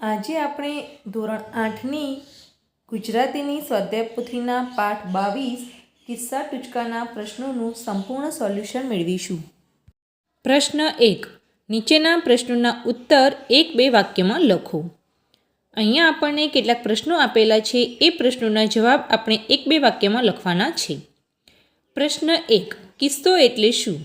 આજે આપણે ધોરણ આઠની ગુજરાતીની સ્વાધ્યાય પોથીના પાઠ બાવીસ કિસ્સા ટૂચકાના પ્રશ્નોનું સંપૂર્ણ સોલ્યુશન મેળવીશું. પ્રશ્ન એક, નીચેના પ્રશ્નોના ઉત્તર એક બે વાક્યમાં લખો. અહીંયા આપણને કેટલાક પ્રશ્નો આપેલા છે, એ પ્રશ્નોના જવાબ આપણે એક બે વાક્યમાં લખવાના છે. પ્રશ્ન એક, કિસ્સો એટલે શું?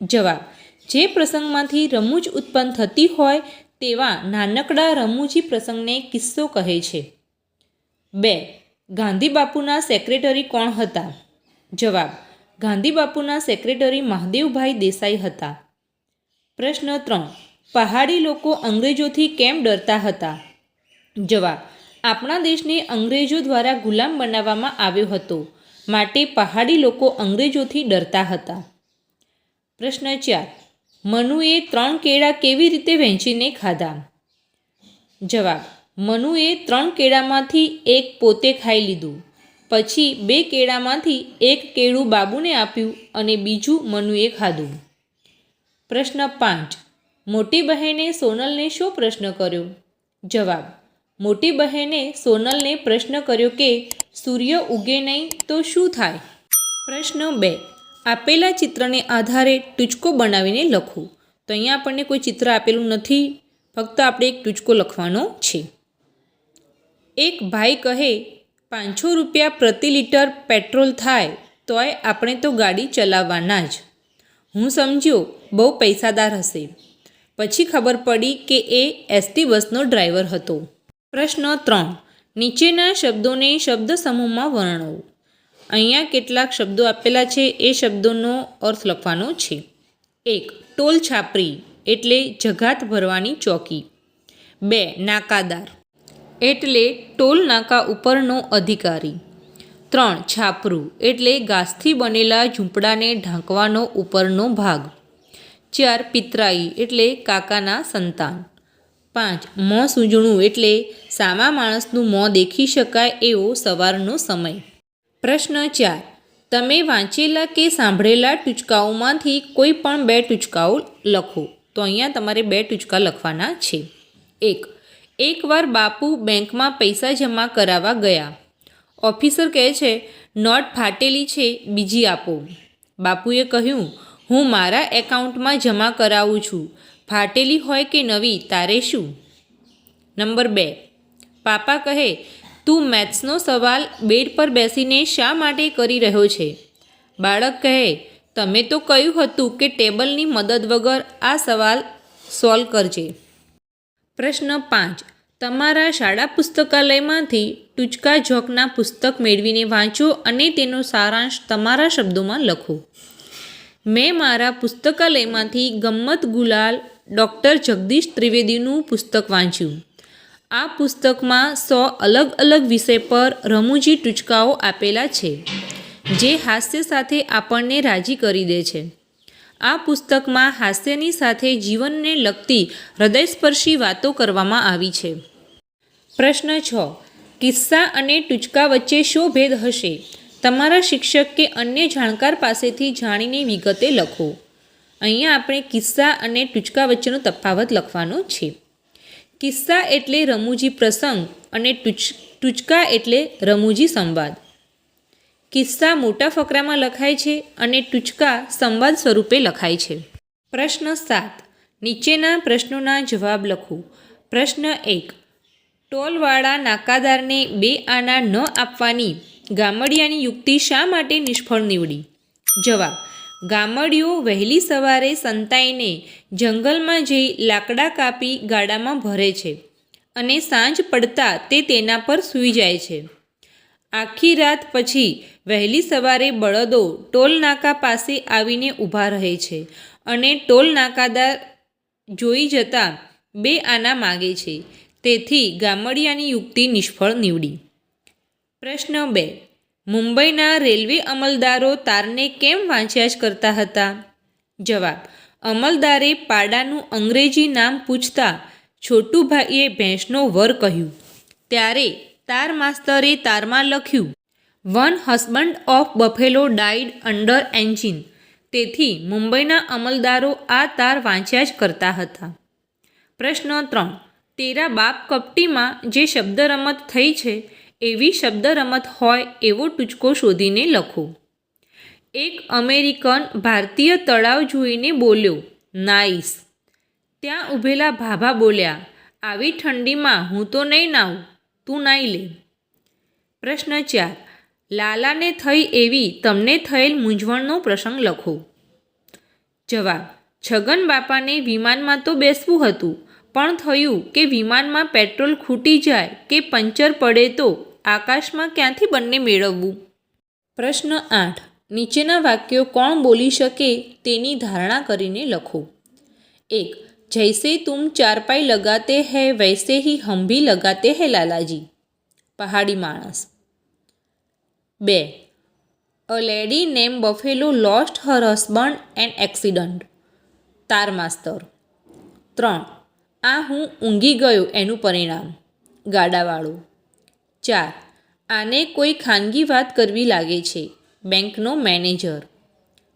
જવાબ, જે પ્રસંગમાંથી રમૂજ ઉત્પન્ન થતી હોય તેવા નાનકડા રમૂજી પ્રસંગને કિસ્સો કહે છે. બે, ગાંધી બાપુના સેક્રેટરી કોણ હતા? જવાબ, ગાંધી બાપુના સેક્રેટરી મહાદેવભાઈ દેસાઈ હતા. પ્રશ્ન ત્રણ, પહાડી લોકો અંગ્રેજોથી કેમ ડરતા હતા? જવાબ, આપણા દેશને અંગ્રેજો દ્વારા ગુલામ બનાવવામાં આવ્યો હતો, માટે પહાડી લોકો અંગ્રેજોથી ડરતા હતા. પ્રશ્ન ચાર મનુએ ત્રણ કેળા કેવી રીતે વહેંચીને ખાધા? જવાબ, મનુએ ત્રણ કેળામાંથી એક પોતે ખાઈ લીધું. પછી બે કેળામાંથી એક કેળું બાબુને આપ્યું અને બીજું મનુએ ખાધું. પ્રશ્ન પાંચ, મોટી બહેને સોનલને શો પ્રશ્ન કર્યો? જવાબ, મોટી બહેને સોનલને પ્રશ્ન કર્યો કે, સૂર્ય ઉગે નહીં તો શું થાય? પ્રશ્ન બે આપેલા ચિત્રને આધારે ટૂચકો બનાવીને લખો. તો અહીંયા આપણને કોઈ ચિત્ર આપેલું નથી. ફક્ત આપણે એક ટૂચકો લખવાનો છે. એક ભાઈ કહે, પાંચસો રૂપિયા પ્રતિ લીટર પેટ્રોલ થાય, તોય આપણે તો ગાડી ચલાવવાના જ. હું સમજ્યો, બહુ પૈસાદાર હશે. પછી ખબર પડી કે એ એસટી બસનો ડ્રાઈવર હતો. પ્રશ્ન ત્રણ. નીચેના શબ્દોને શબ્દ સમૂહમાં વર્ણવો. અહીંયા કેટલાક શબ્દો આપેલા છે, એ શબ્દોનો અર્થ લખવાનો છે. એક, ટોલ છાપરી, એટલે જગાત ભરવાની ચોકી. બે, નાકાદાર, એટલે ટોલ નાકા ઉપરનો અધિકારી. ત્રણ, છાપરું, એટલે ઘાસથી બનેલા ઝૂંપડાને ઢાંકવાનો ઉપરનો ભાગ. ચાર, પિતરાઈ, એટલે કાકાના સંતાન. પાંચ, મોં સૂંજણું, એટલે સામા માણસનું મોં દેખી શકાય એવો સવારનો સમય. પ્રશ્ન ચાર. તમે વાંચેલા કે સાંભળેલા ટૂચકાઓમાંથી કોઈ પણ બે ટૂચકાઓ લખો. તો અહીંયા તમારે બે ટૂચકા લખવાના છે. એક એકવાર બાપુ બેંકમાં પૈસા જમા કરાવવા ગયા. ઓફિસર કહે છે, નોટ ફાટેલી છે, બીજી આપો. બાપુએ કહ્યું, હું મારા એકાઉન્ટમાં જમા કરાવું છું. ફાટેલી હોય કે નવી, તારે શું? નંબર બે, પાપા કહે તું મેથ્સનો સવાલ બેડ પર બેસીને શા માટે કરી રહ્યો છે? બાળક કહે, તમે તો કહ્યું હતું કે ટેબલની મદદ વગર આ સવાલ સોલ્વ કરજે. પ્રશ્ન પાંચ, તમારા શાળા પુસ્તકાલયમાંથી ટૂચકા જોકના પુસ્તક મેળવીને વાંચો અને તેનો સારાંશ તમારા શબ્દોમાં લખો. મેં મારા પુસ્તકાલયમાંથી ગમ્મત ગુલાલ ડૉક્ટર જગદીશ ત્રિવેદીનું પુસ્તક વાંચ્યું. આ પુસ્તકમાં સો અલગ અલગ વિષય પર રમૂજી ટૂચકાઓ આપેલા છે, જે હાસ્ય સાથે આપણને રાજી કરી દે છે. આ પુસ્તકમાં હાસ્યની સાથે જીવનને લગતી હૃદયસ્પર્શી વાતો કરવામાં આવી છે. પ્રશ્ન છ, કિસ્સા અને ટૂચકા વચ્ચે શો ભેદ હશે? તમારા શિક્ષક કે અન્ય જાણકાર પાસેથી જાણીને વિગતે લખો. અહીંયા આપણે કિસ્સા અને ટૂચકા વચ્ચેનો તફાવત લખવાનો છે. કિસ્સા એટલે રમૂજી પ્રસંગ અને ટૂચ, ટૂચકા એટલે રમૂજી સંવાદ. કિસ્સા મોટા ફકરામાં લખાય છે અને ટૂચકા સંવાદ સ્વરૂપે લખાય છે. પ્રશ્ન સાત. નીચેના પ્રશ્નોના જવાબ લખો. પ્રશ્ન એક. ટોલવાળા નાકાદારને બે આના ન આપવાની ગામડિયાની યુક્તિ શા માટે નિષ્ફળ નીવડી? જવાબ. ગામડીઓ વહેલી સવારે સંતાઈને જંગલમાં જઈ લાકડા કાપી ગાડામાં ભરે છે અને સાંજ પડતા તે તેના પર સૂઈ જાય છે. આખી રાત પછી વહેલી સવારે બળદો ટોલ નાકા પાસે આવીને ઊભા રહે છે અને ટોલ નાકાદાર જોઈ જતાં બે આના માગે છે. તેથી ગામડિયાની યુક્તિ નિષ્ફળ નીવડી. પ્રશ્ન બે મુંબઈના રેલવે અમલદારો તારને કેમ વાંચ્યા જ કરતા હતા? જવાબ, અમલદારે પાડાનું અંગ્રેજી નામ પૂછતા છોટુભાઈએ ભેંસનો વર કહ્યું, ત્યારે તાર માસ્તરે તારમાં લખ્યું, one husband of buffalo died under engine. તેથી મુંબઈના અમલદારો આ તાર વાંચ્યા જ કરતા હતા. પ્રશ્ન ત્રણ, તેરા બાપ કપટીમાં જે શબ્દ રમત થઈ છે એવી શબ્દ રમત હોય એવો ટૂચકો શોધીને લખો. એક અમેરિકન ભારતીય તળાવ જોઈને બોલ્યો, નાઈસ. ત્યાં ઊભેલા ભાભા બોલ્યા, આવી ઠંડીમાં હું તો નહીં નાઉં તું નાહી લે. પ્રશ્ન ચાર, લાલાને થઈ એવી તમને થયેલ મૂંઝવણનો પ્રસંગ લખો. જવાબ, છગન બાપાને વિમાનમાં તો બેસવું હતું, પણ થયું કે વિમાનમાં પેટ્રોલ ખૂટી જાય કે પંચર પડે તો આકાશમાં ક્યાંથી બંને મેળવવું? પ્રશ્ન આઠ. નીચેના વાક્યો કોણ બોલી શકે તેની ધારણા કરીને લખો. એક. જૈસે તુમ ચારપાઈ લગાતે હે, વૈસે હી હમ ભી લગાતે હે લાલાજી. પહાડી માણસ. બે. A lady name buffalo lost her husband and accident. તાર માસ્તર ત્રણ. આ હું ઊંઘી ગયો એનું પરિણામ. ગાડાવાળું. ચાર આને કોઈ ખાનગી વાત કરવી લાગે છે. બેંકનો મેનેજર.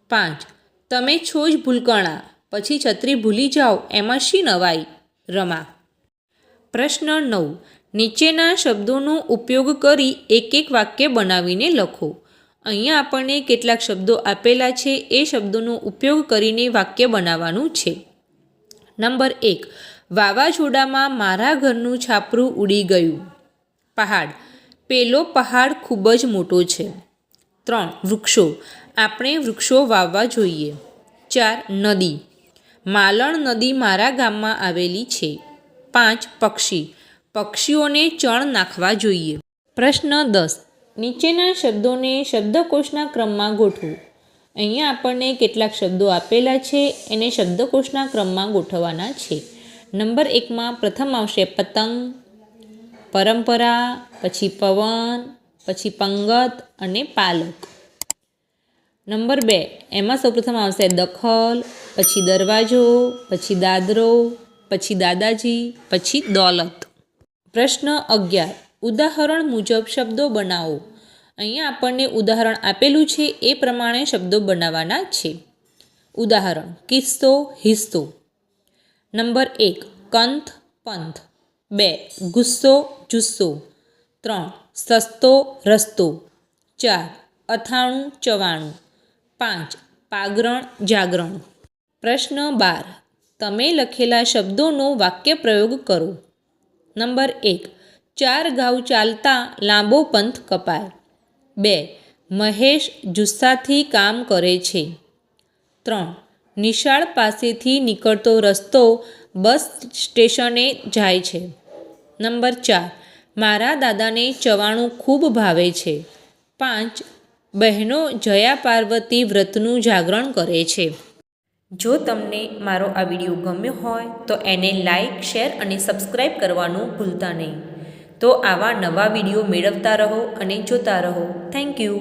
પાંચ. તમે છો જ ભૂલકણા. પછી છત્રી ભૂલી જાઓ. એમાં શી નવાઈ? રમા. પ્રશ્ન નવ. નીચેના શબ્દોનો ઉપયોગ કરી એક એક વાક્ય બનાવીને લખો. અહીંયા આપણને કેટલાક શબ્દો આપેલા છે. એ શબ્દોનો ઉપયોગ કરીને વાક્ય બનાવવાનું છે. નંબર એક. વાવાઝોડામાં મારા ઘરનું છાપરું ઉડી ગયું. પહાડ. પેલો પહાડ ખૂબ જ મોટો છે. ત્રણ, વૃક્ષો. આપણે વૃક્ષો વાવવા જોઈએ. ચાર, નદી. માલણ નદી મારા ગામમાં આવેલી છે. પાંચ, પક્ષી. પક્ષીઓને ચણ નાખવા જોઈએ. પ્રશ્ન દસ. નીચેના શબ્દોને શબ્દકોશના ક્રમમાં ગોઠવો. અહીંયા આપણને કેટલાક શબ્દો આપેલા છે, એને શબ્દકોશના ક્રમમાં ગોઠવવાના છે. નંબર એકમાં પ્રથમ આવશે પતંગ. પરંપરા, પછી પવન, પછી પંગત અને પાલક. નંબર બે, એમાં સૌપ્રથમ આવશે દખલ, પછી દરવાજો, પછી દાદરો, પછી દાદાજી, પછી દોલત. પ્રશ્ન અગિયાર, ઉદાહરણ મુજબ શબ્દો બનાવો. અહીંયા આપણને ઉદાહરણ આપેલું છે, એ પ્રમાણે શબ્દો બનાવવાના છે. ઉદાહરણ, કિસ્સો, હિસ્સો. નંબર એક કંથ પંથ. બે, ગુસ્સો જુસ્સો. ત્રણ, સસ્તો રસ્તો. ચાર, અથાણું ચવાણું. પાંચ પાગરણ જાગરણ. પ્રશ્ન બાર, તમે લખેલા શબ્દોનો વાક્ય પ્રયોગ કરો. નંબર એક, ચાર ગાઉ ચાલતા લાંબો પંથ કપાય. બે, મહેશ જુસ્સાથી કામ કરે છે. ત્રણ, નિશાળ પાસેથી નીકળતો રસ્તો બસ સ્ટેશને જાય છે. નંબર ચાર, મારા દાદાને ચવાણું ખૂબ ભાવે છે. પાંચ, બહેનો જયા પાર્વતી વ્રતનું જાગરણ કરે છે. જો તમને મારો આ વીડિયો ગમ્યો હોય, તો એને લાઈક, શેર અને સબસ્ક્રાઈબ કરવાનું ભૂલતા નહીં. તો આવા નવા વીડિયો મેળવતા રહો અને જોતા રહો. Thank you.